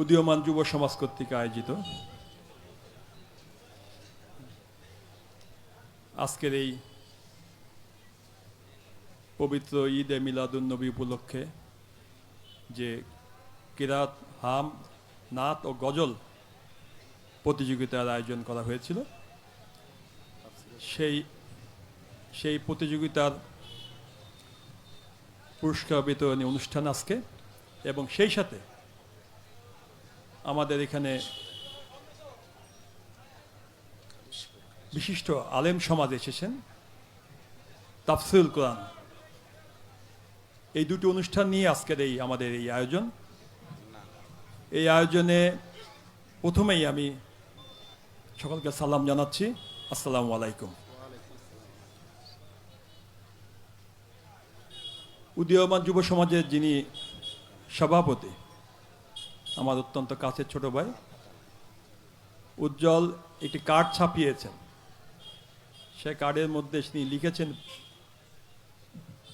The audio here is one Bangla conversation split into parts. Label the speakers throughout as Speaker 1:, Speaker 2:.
Speaker 1: উদীয়মান যুব সমাজ কর্তৃক আয়োজিত। আজকের এই পবিত্র ঈদ এ মিলাদুন্নবী উপলক্ষে যে কিরাত, হাম, নাত ও গজল প্রতিযোগিতার আয়োজন করা হয়েছিল, সেই সেই প্রতিযোগিতার পুরস্কার বিতরণী অনুষ্ঠান আজকে এবং সেই সাথে আমাদের এখানে বিশিষ্ট আলেম সমাজ এসেছেন। তাফসিল কোরআন। এই দুটি অনুষ্ঠান নিয়ে আজকের এই আমাদের এই আয়োজন। এই আয়োজনে প্রথমেই আমি সকলকে সালাম জানাচ্ছি। আসসালামু আলাইকুম। উদীয়মান যুব সমাজের যিনি সভাপতি আমার অত্যন্ত কাছের ছোট ভাই, উজ্জ্বল একটি কার্ড ছাপিয়েছেন। সে কার্ডের মধ্যে তিনি লিখেছেন,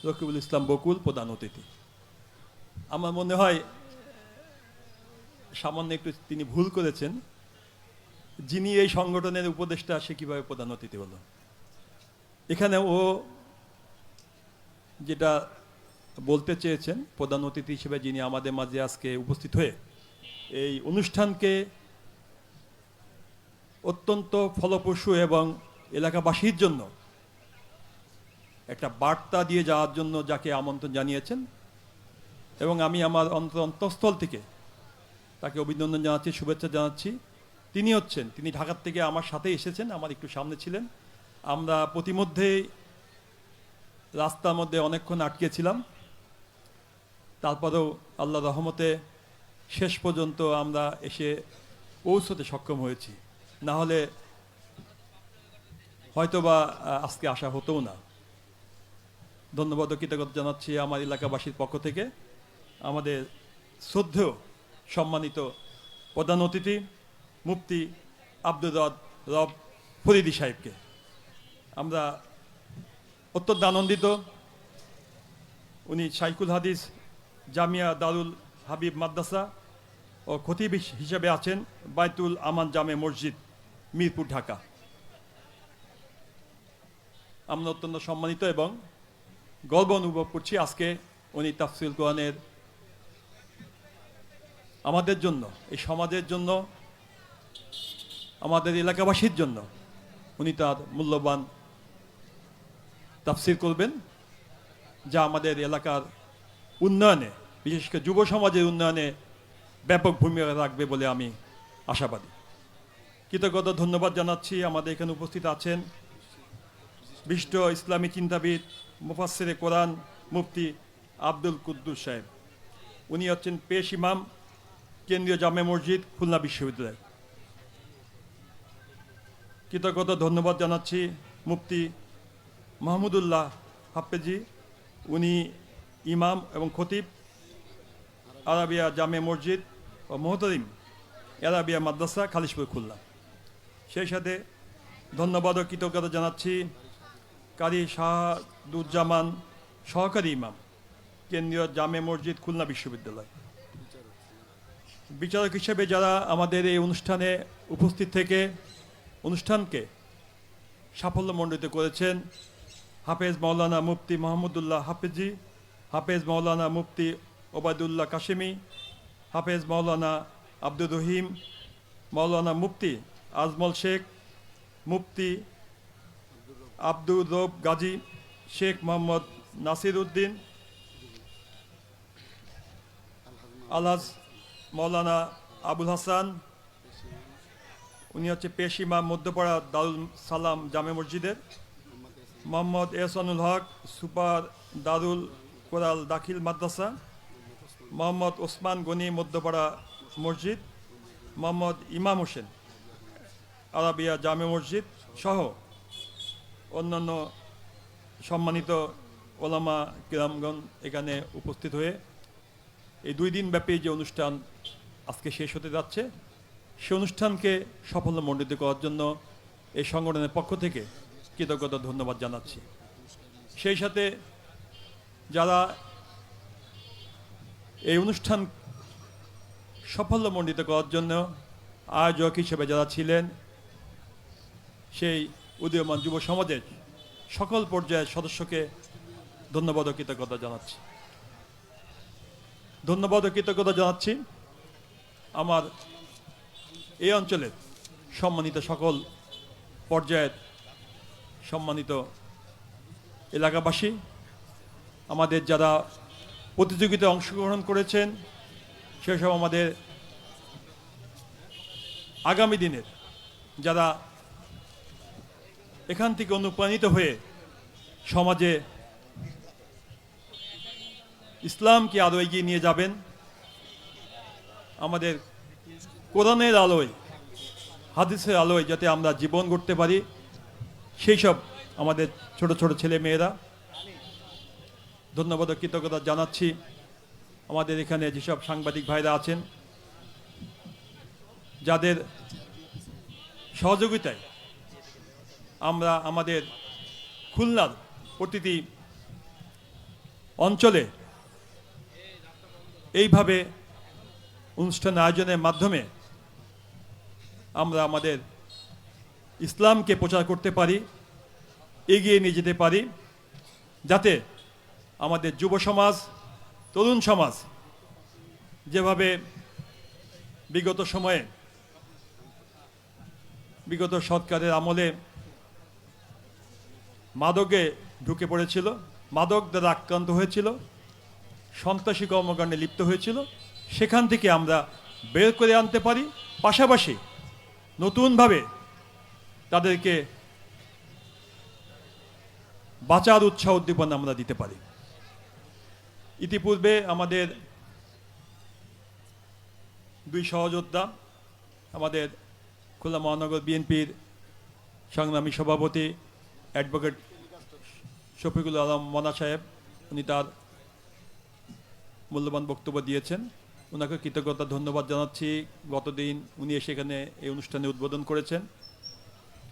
Speaker 1: রকিবুল ইসলাম বকুল প্রধান অতিথি। আমার মনে হয়, সামান্য একটু তিনি ভুল করেছেন, যিনি এই সংগঠনের উপদেষ্টা, সে কীভাবে প্রধান অতিথি হলো। এখানে ও যেটা বলতে চেয়েছেন, প্রধান অতিথি হিসেবে যিনি আমাদের মাঝে আজকে উপস্থিত হয়ে এই অনুষ্ঠানকে অত্যন্ত ফলপ্রসূ এবং এলাকাবাসীর জন্য একটা বার্তা দিয়ে যাওয়ার জন্য যাকে আমন্ত্রণ জানিয়েছেন এবং আমি আমার অন্তঃস্থল থেকে তাকে অভিনন্দন জানাচ্ছি, শুভেচ্ছা জানাচ্ছি। তিনি হচ্ছেন, তিনি ঢাকার থেকে আমার সাথে এসেছেন, আমার একটু সামনে ছিলেন। আমরা প্রতিমধ্যেই রাস্তার মধ্যে অনেকক্ষণ আটকেছিলাম। তারপরেও আল্লাহ রহমতে শেষ পর্যন্ত আমরা এসে পৌঁছতে সক্ষম হয়েছি। না হলে হয়তোবা আজকে আসা হতোও না। ধন্যবাদ ও কৃতজ্ঞতা জানাচ্ছি আমার এলাকাবাসীর পক্ষ থেকে। আমাদের শ্রদ্ধেয় সম্মানিত প্রধান অতিথি, মুফতি আব্দুল রদ রব ফরিদি সাহেবকে। আমরা অত্যন্ত আনন্দিত। উনি শাইকুল হাদিস জামিয়া দারুল হাবিব মাদ্রাসা ও খতিব হিস- হিসেবে আছেন বাইতুল আমান জামে মসজিদ, মিরপুর, ঢাকা। আমরা অত্যন্ত সম্মানিত এবং গর্ব অনুভব করছি আজকে উনি তাফসিল কোরআনের আমাদের জন্য, এই সমাজের জন্য, আমাদের এলাকাবাসীর জন্য উনি তার মূল্যবান তাফসির করবেন, যা আমাদের এলাকার উন্নয়নে, বিশেষ করে যুব সমাজের উন্নয়নে ব্যাপক ভূমিকা রাখবে বলে আমি আশাবাদী। কৃতজ্ঞতা, ধন্যবাদ জানাচ্ছি আমাদের এখানে উপস্থিত আছেন বিশিষ্ট ইসলামী চিন্তাবিদ, মুফাসসিরে কোরআন মুফতি আব্দুল কুদ্দুস সাহেব। উনি হচ্ছেন পেশ ইমাম, কেন্দ্রীয় জামে মসজিদ, খুলনা বিশ্ববিদ্যালয়। কৃতজ্ঞতা, ধন্যবাদ জানাচ্ছি মুফতি মাহমুদুল্লাহ হাফেজি। উনি ইমাম এবং খতিব আরাবিয়া জামে মসজিদ ও মোহতরিম আরাবিয়া মাদ্রাসা খালিশপুর খুলনা। সেই সাথে ধন্যবাদ ও কৃতজ্ঞতা জানাচ্ছি কারি শাহাদুজ্জামান সহকারী ইমাম, কেন্দ্রীয় জামে মসজিদ খুলনা বিশ্ববিদ্যালয়। বিচারক হিসেবে যারা আমাদের এই অনুষ্ঠানে উপস্থিত থেকে অনুষ্ঠানকে সাফল্যমণ্ডিত করেছেন, হাফেজ মাওলানা মুফতি মাহমুদুল্লাহ হাফেজি, হাফেজ মাওলানা মুফতি ওবায়দুল্লাহ কাশেমি হাফেজ মৌলানা আব্দুর রহিম মৌলানা মুফতি আজমল শেখ, মুফতি আব্দুর রব গাজী শেখ মোহাম্মদ নাসির উদ্দিন, আলহাজ মৌলানা আবুল হাসান, উনি হচ্ছে পেশিমা মধ্যপাড়া দারুল সালাম জামে মসজিদের, মোহাম্মদ এহসানুল হক সুপার দারুল কোরাল দাখিল মাদ্রাসা মোহাম্মদ ওসমান গনি মধ্যপাড়া মসজিদ, মোহাম্মদ ইমাম হোসেন আরাবিয়া জামে মসজিদ সহ অন্যান্য সম্মানিত ওলামা কিরামগণ এখানে উপস্থিত হয়ে এই দুই দিন ব্যাপী যে অনুষ্ঠান আজকে শেষ হতে যাচ্ছে, সে অনুষ্ঠানকে সাফল্যমণ্ডিত করার জন্য এই সংগঠনের পক্ষ থেকে কৃতজ্ঞতা ধন্যবাদ জানাচ্ছি। সেই সাথে যারা এই অনুষ্ঠান সাফল্যমণ্ডিত করার জন্য আয়োজক হিসেবে যারা ছিলেন, সেই উদীয়মান যুব সমাজের সকল পর্যায়ের সদস্যকে ধন্যবাদ ও কৃতজ্ঞতা জানাচ্ছি। ধন্যবাদ ও কৃতজ্ঞতা জানাচ্ছি আমার এই অঞ্চলের সম্মানিত সকল পর্যায়ের সম্মানিত এলাকাবাসী, আমাদের যারা প্রতিযোগিতায় অংশগ্রহণ করেছেন। সেসব আমাদের আগামী দিনের যারা এখান থেকে অনুপ্রাণিত হয়ে সমাজে ইসলামকে আরও এগিয়ে নিয়ে যাবেন, আমাদের কোরআনের আলোয়, হাদিসের আলোয় যাতে আমরা জীবন গড়তে পারি, সেই সব আমাদের ছোট ছোট ছেলে মেয়েরা ধন্যবাদ ও কৃতজ্ঞতা জানাচ্ছি। আমাদের এখানে যেসব সাংবাদিক ভাইরা আছেন, যাদের সহযোগিতায় আমরা আমাদের খুলনার প্রতিটি অঞ্চলে এইভাবে অনুষ্ঠান আয়োজনের মাধ্যমে আমরা আমাদের ইসলামকে প্রচার করতে পারি, এগিয়ে নিয়ে যেতে পারি, যাতে আমাদের যুব সমাজ, তরুণ সমাজ, যেভাবে বিগত সময়ে, বিগত সরকারের আমলে মাদকে ঢুকে পড়েছিল মাদক দ্বারা আক্রান্ত হয়েছিল, সন্ত্রাসী কর্মকাণ্ডে লিপ্ত হয়েছিল, সেখান থেকে আমরা বের করে আনতে পারি। পাশাপাশি নতুনভাবে তাদেরকে বাঁচার উৎসাহ উদ্দীপনা আমরা দিতে পারি। ইতিপূর্বে আমাদের দুই সহযোদ্ধা, আমাদের খুলনা মহানগর বিএনপির সংগ্রামী সভাপতি অ্যাডভোকেট শফিকুল আলম মনা সাহেব, উনি তার মূল্যবান বক্তব্য দিয়েছেন। ওনাকে কৃতজ্ঞতা, ধন্যবাদ জানাচ্ছি। গতদিন উনি এসে এখানে এই অনুষ্ঠানে উদ্বোধন করেছেন।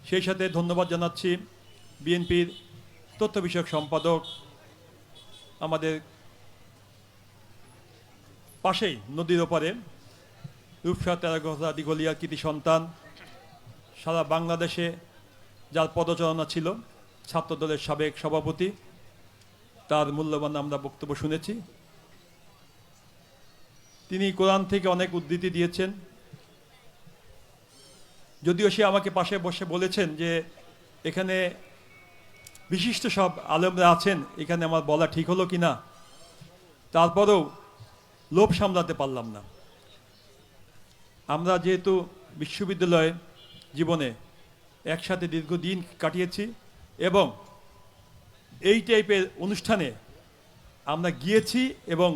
Speaker 1: সেই সাথে ধন্যবাদ জানাচ্ছি বিএনপির তথ্য বিষয়ক সম্পাদক, আমাদের পাশেই, নদীর ওপারে। রূপসা তেরাগোসা দিঘলিয়া কৃতি সন্তান, সারা বাংলাদেশে যার পদচারণা ছিল, ছাত্রদলের সাবেক সভাপতি, তার মূল্যবান আমরা বক্তব্য শুনেছি। তিনি কোরআন থেকে অনেক উদ্ধৃতি দিয়েছেন। যদিও সে আমাকে পাশে বসে বলেছেন যে, এখানে বিশিষ্ট সব আলেমরা আছেন, এখানে আমার বলা ঠিক হলো কি না তারপরেও লোভ সামলাতে পারলাম না। আমরা যেহেতু বিশ্ববিদ্যালয়ে জীবনে একসাথে দীর্ঘদিন কাটিয়েছি এবং এই টাইপের অনুষ্ঠানে আমরা গিয়েছি এবং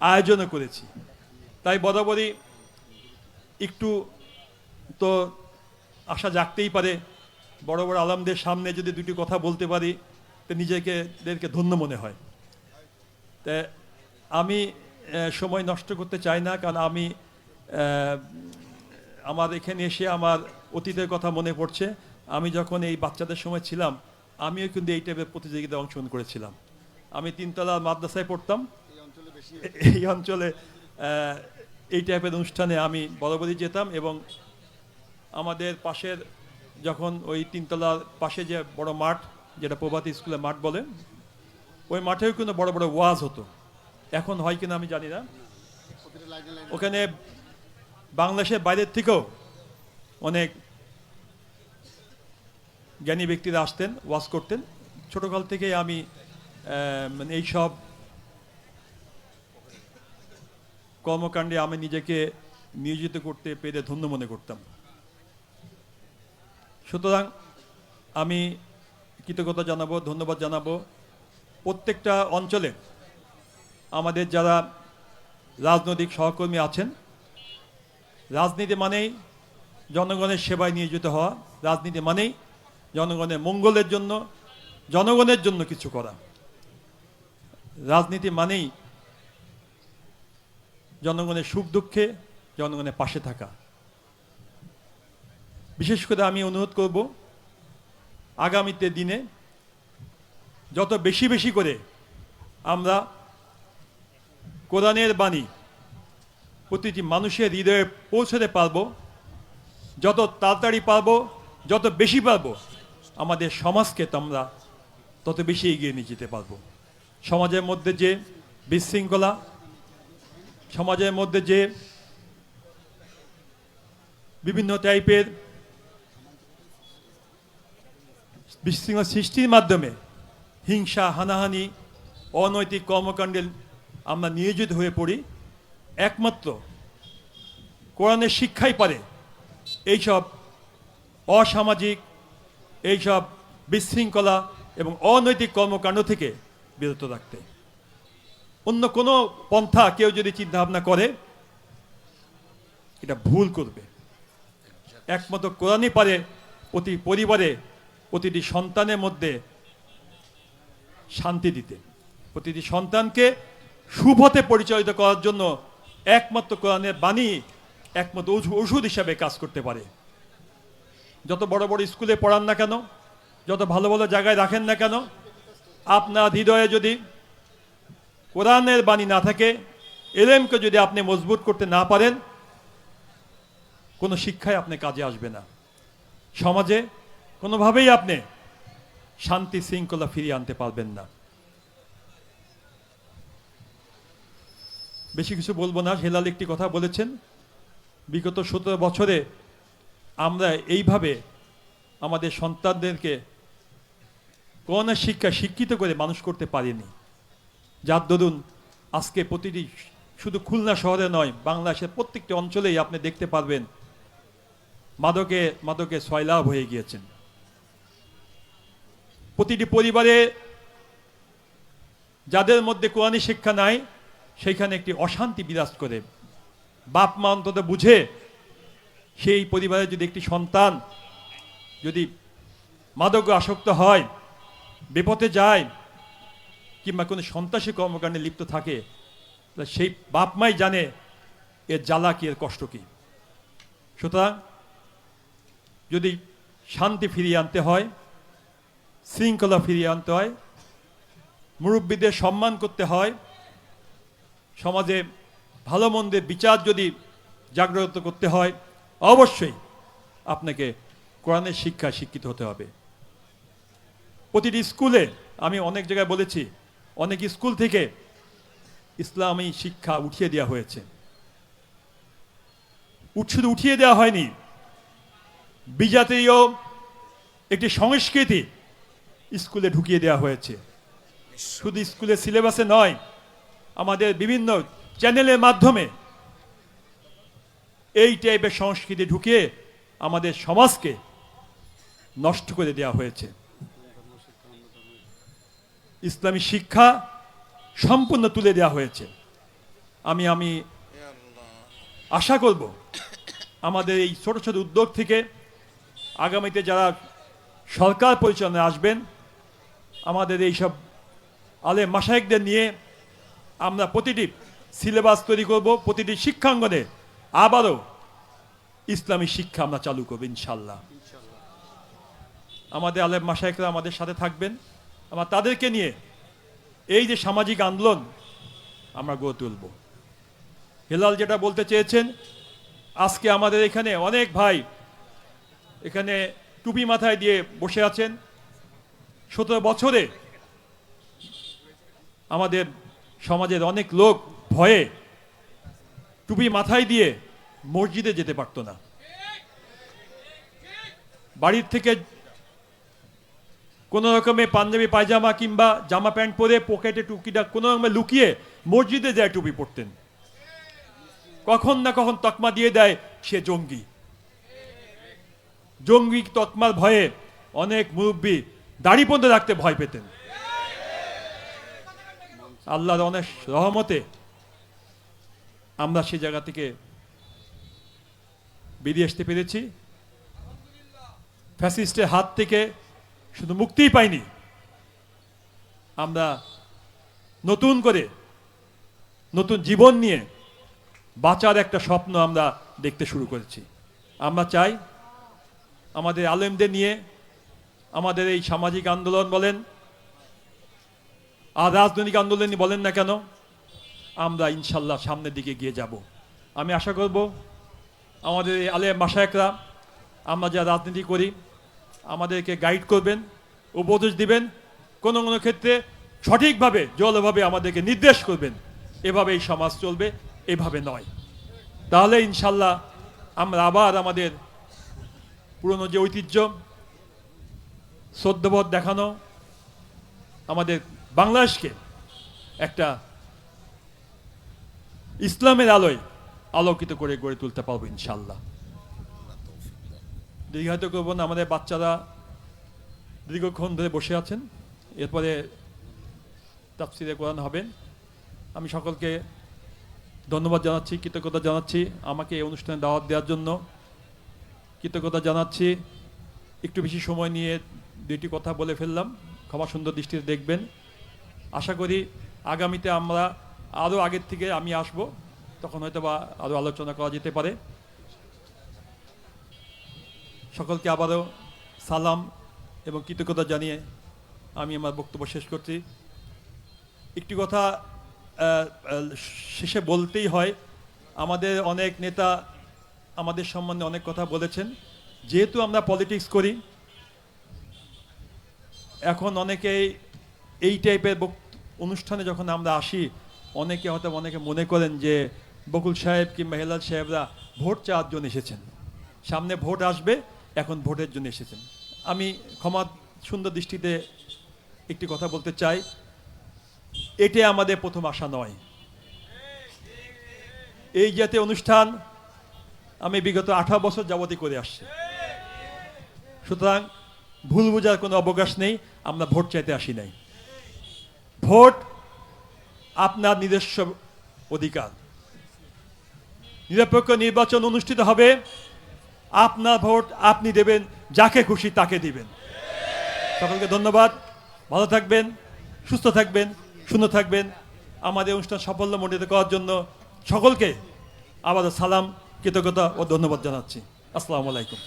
Speaker 1: আয়োজনও করেছি। তাই বরাবরই একটু তো আশা জাগতেই পারে, বড় বড় আলামদের সামনে যদি দুটি কথা বলতে পারি, তো নিজেকে ধন্য মনে হয়। তা আমি সময় নষ্ট করতে চাই না, কারণ আমি আমার এখানে এসে আমার অতীতের কথা মনে পড়ছে। আমি যখন এই বাচ্চাদের সময় ছিলাম, আমিও কিন্তু এই টাইপের প্রতিযোগিতায় অংশগ্রহণ করেছিলাম। আমি তিনতলা মাদ্রাসায় পড়তাম। এই অঞ্চলে এই টাইপের অনুষ্ঠানে আমি বরাবরই যেতাম এবং আমাদের পাশের যখন ওই তিনতলার পাশে যে বড় মাঠ, যেটা প্রভাতী স্কুলের মাঠ বলে, ওই মাঠেও কিন্তু বড় বড় ওয়াজ হতো। এখন হয় কিনা আমি জানি না। ওখানে বাংলাদেশের বাইরের থেকেও অনেক জ্ঞানী ব্যক্তিরা আসতেন ওয়াজ করতেন। ছোটকাল থেকেই আমি মানে এইসব কর্মকাণ্ডে আমি নিজেকে নিয়োজিত করতে পেরে ধন্য মনে করতাম। সুতরাং আমি কৃতজ্ঞতা জানাব ধন্যবাদ জানাব। প্রত্যেকটা অঞ্চলে আমাদের যারা রাজনৈতিক সহকর্মী আছেন, রাজনীতি মানেই জনগণের সেবায় নিয়োজিত হওয়া, রাজনীতি মানেই জনগণের মঙ্গলের জন্য, জনগণের জন্য কিছু করা। রাজনীতি মানেই জনগণের সুখ দুঃখে জনগণের পাশে থাকা। বিশেষ করে আমি অনুরোধ করব, আগামীতে দিনে যত বেশি বেশি করে আমরা কোরআনের বাণী। প্রতিটি মানুষের হৃদয়ে পৌঁছতে পারব, যত তাড়াতাড়ি পারব, যত বেশি পারব, আমাদের সমাজকে তো আমরা তত বেশি এগিয়ে নিয়ে যেতে পারব। সমাজের মধ্যে যে বিশৃঙ্খলা, সমাজের মধ্যে যে বিভিন্ন টাইপের বিশৃঙ্খলা সৃষ্টির মাধ্যমে হিংসা, হানাহানি, অনৈতিক কর্মকাণ্ডে আমরা নিয়োজিত হয়ে পড়ি। একমাত্র কোরআনের শিক্ষাই পারে এইসব অসামাজিক, এইসব বিশৃঙ্খলা এবং অনৈতিক কর্মকাণ্ড থেকে বিরত রাখতে অন্য কোনো পন্থা কেউ যদি চিন্তা ভাবনা করে, এটা ভুল করবে। একমাত্র কোরআনই পারে প্রতি পরিবারে, প্রতিটি সন্তানের মধ্যে শান্তি দিতে। প্রতিটি সন্তানকে শুভতে পরিচালিত করার জন্য একমাত্র কোরআনের বাণী, একমাত্র ওষু- ওষুধ হিসাবে কাজ করতে পারে। যত বড় বড় স্কুলে পড়ান না কেন, যত ভালো ভালো জায়গায় রাখেন না কেন, আপনার হৃদয়ে যদি কোরআনের বাণী না থাকে, এলেমকে যদি আপনি মজবুত করতে না পারেন, কোনো শিক্ষায় আপনি কাজে আসবে না। সমাজে কোনোভাবেই আপনি শান্তি শৃঙ্খলা ফিরিয়ে আনতে পারবেন না। বেশি কিছু বলব না। হেলাল একটি কথা বলেছেন। বিগত সতেরো বছরে আমরা এইভাবে আমাদের সন্তানদেরকে করোনা শিক্ষা শিক্ষিত করে মানুষ করতে পারিনি। যার দরুন আজকে প্রতিটি শুধু খুলনা শহরে নয়, বাংলাদেশের প্রত্যেকটি অঞ্চলেই আপনি দেখতে পারবেন মাদকে মাদকে সয়লাভ হয়ে গিয়েছেন। প্রতিটি পরিবারে যাদের মধ্যে কোরআনী শিক্ষা নাই সেইখানে একটি অশান্তি বিরাজ করে। বাপ মা অন্তত বুঝে, সেই পরিবারে যদি একটি সন্তান যদি মাদক আসক্ত হয় বিপথে যায়, কিংবা কোনো সন্ত্রাসী কর্মকাণ্ডে লিপ্ত থাকে, তাহলে সেই বাপ মাই জানে এর জ্বালা কি, এর কষ্ট কি। সুতরাং যদি শান্তি ফিরিয়ে আনতে হয়, শৃঙ্খলা ফিরিয়ে আনতে হয়, মুরব্বীদের সম্মান করতে হয় সমাজে ভালো মন্দের বিচার যদি জাগ্রত করতে হয়, অবশ্যই আপনাকে কোরআনের শিক্ষা শিক্ষিত হতে হবে। প্রতিটি স্কুলে আমি অনেক জায়গায় বলেছি, অনেক স্কুল থেকে ইসলামী শিক্ষা উঠিয়ে দেওয়া হয়েছে। শুধু উঠিয়ে দেওয়া হয়নি, বিজাতীয় একটি সংস্কৃতি স্কুলে ঢুকিয়ে দেওয়া হয়েছে। শুধু স্কুলের সিলেবাসে নয় আমাদের বিভিন্ন চ্যানেলের মাধ্যমে এই টাইপের সংস্কৃতি ঢুকিয়ে আমাদের সমাজকে নষ্ট করে দেওয়া হয়েছে। ইসলামী শিক্ষা সম্পূর্ণ তুলে দেওয়া হয়েছে। আমি আমি আশা করব আমাদের এই ছোট ছোট উদ্যোগ থেকে আগামীতে যারা সরকার পরিচালনায় আসবেন, আমাদের এই সব আলে মাসায়কদের নিয়ে আমরা প্রতিটি সিলেবাস তৈরি করব, প্রতিটি শিক্ষাঙ্গনে আবারও ইসলামী শিক্ষা আমরা চালু করব ইনশাল্লাহ আমাদের আলেম মাসায়করা আমাদের সাথে থাকবেন। আমরা তাদেরকে নিয়ে এই যে সামাজিক আন্দোলন আমরা গড়ে তুলব। হেলাল যেটা বলতে চেয়েছেন, আজকে আমাদের এখানে অনেক ভাই এখানে টুপি মাথায় দিয়ে বসে আছেন। সতেরো বছরে আমাদের সমাজের অনেক লোক ভয়ে টুপি মাথায় দিয়ে মসজিদে যেতে পারতো না। বাড়ির থেকে কোনো রকমে পাঞ্জাবি, পায়জামা কিংবা জামা প্যান্ট পরে পকেটে টুকিটা কোনো রকমে লুকিয়ে মসজিদে যায় টুপি পরতেন। কখন না কখন তকমা দিয়ে দেয় সে জঙ্গি। জঙ্গি তকমার ভয়ে অনেক মুরব্বী দাড়ি পর্যন্ত রাখতে ভয় পেতেন। আল্লাহর অনেক রহমতে আমরা সে জায়গা থেকে বেরিয়ে আসতে পেরেছি। ফ্যাসিস্টের হাত থেকে শুধু মুক্তিই পাইনি। আমরা নতুন করে নতুন জীবন নিয়ে বাঁচার একটা স্বপ্ন আমরা দেখতে শুরু করেছি। আমরা চাই আমাদের আলেমদের নিয়ে আমাদের এই সামাজিক আন্দোলন বলেন আর রাজনৈতিক আন্দোলনই বলেন না কেন? আমরা ইনশাল্লাহ সামনের দিকে গিয়ে যাব। আমি আশা করব আমাদের আলে মাসায়করা, আমরা যা রাজনীতি করি, আমাদেরকে গাইড করবেন, উপদেশ দিবেন, কোনো কোনো ক্ষেত্রে সঠিকভাবে জলভাবে আমাদেরকে নির্দেশ করবেন। এভাবে এই সমাজ চলবে, এভাবে নয়। তাহলে ইনশাল্লাহ আমরা আবার আমাদের পুরনো যে ঐতিহ্য শ্রদ্ধবোধ দেখানো, আমাদের বাংলাদেশকে একটা ইসলামের আলোয় আলোকিত করে গড়ে তুলতে পারব ইনশাল্লাহ দীর্ঘায়িত করব না, আমাদের বাচ্চারা দীর্ঘক্ষণ ধরে বসে আছেন। এরপরে তাফসিরে কোরআন হবেন আমি সকলকে ধন্যবাদ জানাচ্ছি, কৃতজ্ঞতা জানাচ্ছি আমাকে এই অনুষ্ঠানে দাওয়াত দেওয়ার জন্য। কৃতজ্ঞতা জানাচ্ছি, একটু বেশি সময় নিয়ে দুইটি কথা বলে ফেললাম। ক্ষমা সুন্দর দৃষ্টিতে দেখবেন। আশা করি আগামীতে আমরা আরও আগের থেকে আমি আসব, তখন হয়তো বা আরও আলোচনা করা যেতে পারে। সকলকে আবারও সালাম এবং কৃতজ্ঞতা জানিয়ে আমি আমার বক্তব্য শেষ করছি। একটি কথা শেষে বলতেই হয়, আমাদের অনেক নেতা আমাদের সম্বন্ধে অনেক কথা বলেছেন। যেহেতু আমরা পলিটিক্স করি, এখন অনেকেই এই টাইপের বক্ত- অনুষ্ঠানে যখন আমরা আসি, অনেকে হয়তো অনেকে মনে করেন যে বকুল সাহেব কিংবা হেলাল সাহেবরা ভোট চাওয়ার জন্য এসেছেন। সামনে ভোট আসবে, এখন ভোটের জন্য এসেছেন। আমি ক্ষমা সুন্দর দৃষ্টিতে একটি কথা বলতে চাই। এটা আমাদের প্রথম আশা নয়। এই জাতীয় অনুষ্ঠান আমি বিগত আঠারো বছর যাবতই করে আসছি। সুতরাং ভুল বোঝার কোনো অবকাশ নেই, আমরা ভোট চাইতে আসি নাই। ভোট আপনার নিজস্ব অধিকার। নিরপেক্ষ নির্বাচন অনুষ্ঠিত হবে। আপনার ভোট আপনি দেবেন, যাকে খুশি তাকে দিবেন। সকলকে ধন্যবাদ। ভালো থাকবেন, সুস্থ থাকবেন সুন্দর থাকবেন। আমাদের অনুষ্ঠান সাফল্য মণ্ডিত করার জন্য সকলকে আবার সালাম, কৃতজ্ঞতা ও ধন্যবাদ জানাচ্ছি। আসসালামু আলাইকুম।